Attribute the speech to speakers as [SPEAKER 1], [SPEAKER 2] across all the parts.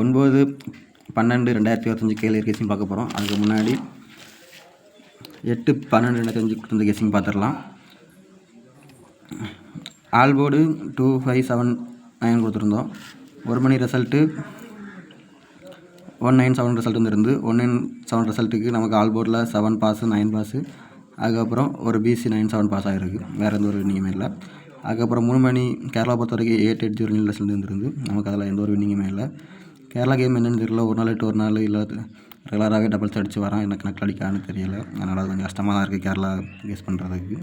[SPEAKER 1] ஒன்பது பன்னெண்டு ரெண்டாயிரத்தி இருபத்தஞ்சி கேள்வி கேசிங் பார்க்க போகிறோம் அதுக்கு முன்னாடி எட்டு பன்னெண்டு ரெண்டாயிரத்தி அஞ்சு கொடுத்த கேசிங் பார்த்துடலாம். All board two five seven nine கொடுத்துருந்தோம். ஒரு மணி result one nine seven result வந்துருந்து one nine seven ரிசல்ட்டுக்கு நமக்கு ஆல்போர்டில் செவன் பாஸு நைன் பாஸு. அதுக்கப்புறம் ஒரு பிசி நைன் செவன் பாஸ் ஆகிருக்கு வேறு எந்த ஒரு வின்னிங்குமே இல்லை. அதுக்கப்புறம் மூணு மணி கேரளா பொறுத்த வரைக்கும் எயிட் எயிட் ஜீரோ ரிசல்ட் வந்துருந்து நமக்கு அதில் எந்த ஒரு வின்னிங்குமே இல்லை. கேரளா கேம் என்னென்னு தெரியல. ஒரு நாள் விட்டு ஒரு நாள் இல்லை. ரெகுலராகவே டபுள்ஸ் அடித்து வரான். எனக்கு கணக்கில் அடிக்கான்னு தெரியல. அதனால் அது கொஞ்சம் கஷ்டமாக தான் இருக்குது கேரளா கேஸ் பண்ணுறதுக்கு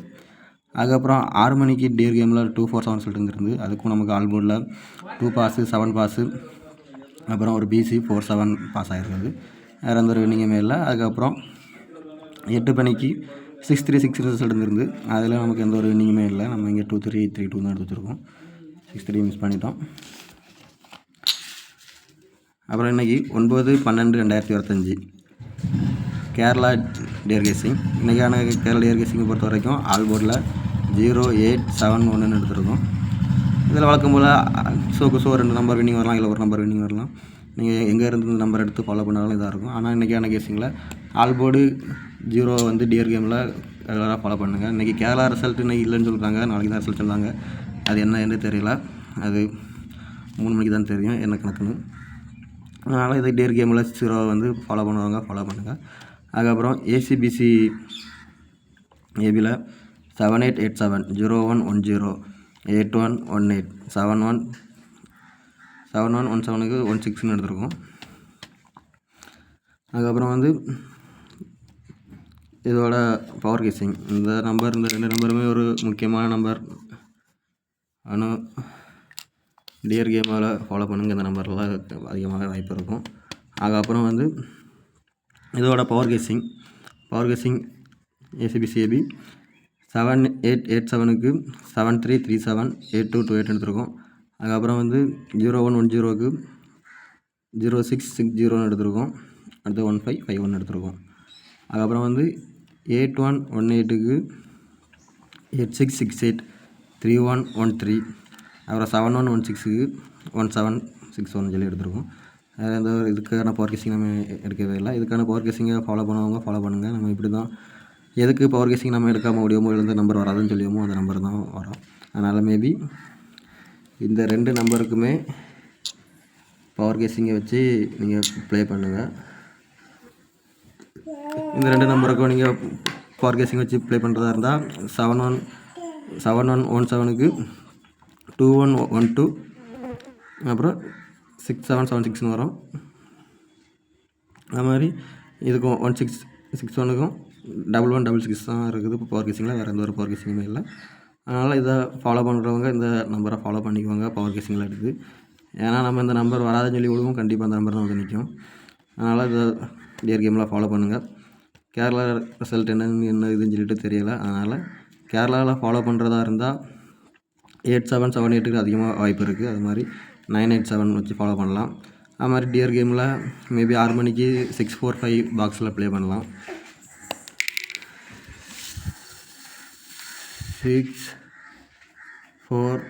[SPEAKER 1] அதுக்கப்புறம் ஆறு மணிக்கு டேர் கேமில் டூ ஃபோர் செவன் சொல்லிட்டு இருந்து அதுக்கும் நமக்கு ஆல்போர்டில் டூ பாஸு செவன் பாஸு அப்புறம் ஒரு பிசி ஃபோர் செவன் பாஸ் ஆகிருக்குது வேறு எந்த ஒரு வின்னிங்குமே இல்லை. அதுக்கப்புறம் எட்டு மணிக்கு சிக்ஸ் த்ரீ சிக்ஸ் ரிசல்ட் இருந்திருந்து அதில் நமக்கு எந்த ஒரு வின்னிங்குமே இல்லை. நம்ம இங்கே டூ த்ரீ த்ரீ டூ தான் எடுத்து வச்சுருக்கோம். சிக்ஸ் த்ரீ மிஸ் பண்ணிட்டோம். அப்புறம் இன்றைக்கி ஒன்பது பன்னெண்டு ரெண்டாயிரத்தி இருபத்தஞ்சி. கேரளா டேர் கேசிங் இன்றைக்கான கேரளா டேர் கேசிங்கை பொறுத்த வரைக்கும் ஆல்போர்டில் ஜீரோ எயிட் செவன் ஒன்றுன்னு எடுத்துருக்கோம். இதில் வழக்கம் போல் ஷோக்கு ஷோ ரெண்டு நம்பர் வின்னிங் வரலாம் இல்லை ஒரு நம்பர் வின்னிங் வரலாம். நீங்கள் எங்கே இருந்து இந்த நம்பர் எடுத்து ஃபாலோ பண்ணாலும் இதாக இருக்கும். ஆனால் இன்றைக்கான கேசிங்கில் ஆல்போர்டு ஜீரோ வந்து டியர் கேமில் ரெகுலராக ஃபாலோ பண்ணுங்கள் இன்றைக்கி கேரளா ரிசல்ட் இன்றைக்கி இல்லைன்னு சொல்கிறாங்க நாளைக்கு தான் ரிசல்ட் சொன்னாங்க அது என்ன என்று தெரியல. அது மூணு மணிக்கு தான் தெரியும். என்ன கணக்குன்னு. அதனால் இது டேர் கேமில் ஜீரோ வந்து ஃபாலோ பண்ணுவாங்க ஃபாலோ பண்ணுங்கள் அதுக்கப்புறம் ACBC ஏபியில் seven eight eight seven zero one one zero eight one one eight seven one seven one one செவனுக்கு ஒன் சிக்ஸ்னு எடுத்துருக்கோம். அதுக்கப்புறம் வந்து இதோட பவர் கேசிங் இந்த நம்பர் இந்த ரெண்டு நம்பருமே ஒரு முக்கியமான நம்பர் ஆனால் டியர் கேமால் ஃபாலோ பண்ணுங்கள் இந்த நம்பர்லாம் அதிகமாக வாய்ப்பு இருக்கும். அதுக்கப்புறம் வந்து இதோட power casing power casing AC BC AB seven eight eight செவனுக்கு seven three three seven eight two two eight எடுத்திருக்கோம். அதுக்கப்புறம் வந்து ஜீரோ ஒன் ஒன் ஜீரோக்கு ஜீரோ சிக்ஸ் சிக்ஸ் ஜீரோன்னு எடுத்திருக்கோம். அடுத்து ஒன் ஃபைவ் ஃபைவ் ஒன் எடுத்திருக்கோம். அதுக்கப்புறம் வந்து எயிட் ஒன் ஒன் எயிட்டுக்கு eight six six eight three one one three அப்புறம் செவன் ஒன் ஒன் சிக்ஸுக்கு ஒன் செவன் சிக்ஸ் ஒன் சொல்லி எடுத்துருக்கோம். வேறு எந்த ஒரு இதுக்கான பவர் கேசிங் நம்ம எடுக்கவே இல்லை. இதுக்கான பவர் கேசிங்கை ஃபாலோ பண்ணுறவங்க ஃபாலோ பண்ணுங்கள் நம்ம இப்படி தான் எதுக்கு பவர் கேசிங் நம்ம எடுக்காமல் முடியுமோ எழுந்த நம்பர் வராதுன்னு சொல்லியோமோ அந்த நம்பர் தான் வரும். அதனால் மேபி இந்த ரெண்டு நம்பருக்குமே பவர் கேசிங்கை வச்சு நீங்கள் ப்ளே பண்ணுங்கள் இந்த ரெண்டு நம்பருக்கும் நீங்கள் பவர் கேசிங் வச்சு ப்ளே பண்ணுறதா இருந்தால் seven one seven one one செவனுக்கு டூ ஒன் ஒன் டூ அப்புறம் சிக்ஸ் செவன் செவன் சிக்ஸ்னு வரும். அது மாதிரி இதுக்கும் ஒன் சிக்ஸ் சிக்ஸ் ஒனுக்கும் டபுள் ஒன் டபுள் சிக்ஸ் தான் இருக்குது. இப்போ பவர் கேசிங்கில் வேறு எந்த ஒரு பவர் கேசிங்குமே இல்லை. அதனால் இதை ஃபாலோ பண்ணுறவங்க இந்த நம்பரை ஃபாலோ பண்ணிக்குவாங்க. பவர் கேசிங்கில் இருக்குது. ஏன்னா நம்ம இந்த நம்பர் வராதுன்னு சொல்லி விடுவோம் கண்டிப்பாக அந்த நம்பர் தான் வந்து நிற்கும் அதனால் இதை டியர் கேமில் ஃபாலோ பண்ணுங்கள் கேரளா ரிசல்ட் என்னன்னு என்ன இதுன்னு சொல்லிட்டு தெரியலை. அதனால் கேரளாவில் ஃபாலோ பண்ணுறதா இருந்தால் எயிட் செவன் செவன் எயிட்டுக்கு அதிகமாக வாய்ப்பு இருக்குது. அது மாதிரி நைன் எயிட் செவன் வச்சு ஃபாலோ பண்ணலாம். அது மாதிரி டியர் கேமில் மேபி ஆறு மணிக்கு சிக்ஸ் ஃபோர் ஃபைவ் பாக்ஸில் ப்ளே பண்ணலாம். சிக்ஸ் ஃபோர்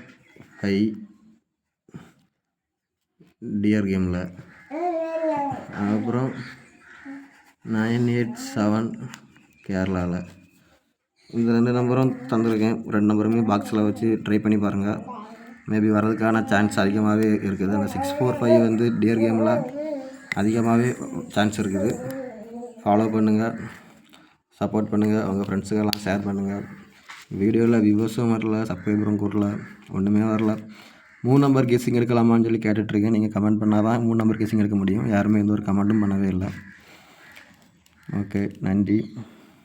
[SPEAKER 1] ஃபைவ் டியர் கேமில் அப்புறம் நைன் எயிட் செவன் கேரளாவில் இந்த ரெண்டு நம்பரும் தந்திருக்கேன். ரெண்டு நம்பருமே பாக்ஸில் வச்சு ட்ரை பண்ணி பாருங்கள் மேபி வர்றதுக்கான சான்ஸ் அதிகமாகவே இருக்குது. அந்த சிக்ஸ் ஃபோர் ஃபைவ் வந்து டியர் கேமில் அதிகமாகவே சான்ஸ் இருக்குது. ஃபாலோ பண்ணுங்கள் சப்போர்ட் பண்ணுங்கள் உங்கள் ஃப்ரெண்ட்ஸுக்கெல்லாம் ஷேர் பண்ணுங்கள் வீடியோவில் வியூவர்ஸும் வரல சப்ஸ்கிரைபரும் கூடல ஒன்றுமே வரல. மூணு நம்பர் கேஸிங் எடுக்கலாமான்னு சொல்லி கேட்டுட்ருக்கேன். நீங்கள் கமெண்ட் பண்ணால் தான் மூணு நம்பர் கேசிங் எடுக்க முடியும். யாருமே எந்த ஒரு கமெண்ட்டும் பண்ணவே இல்லை. ஓகே நன்றி.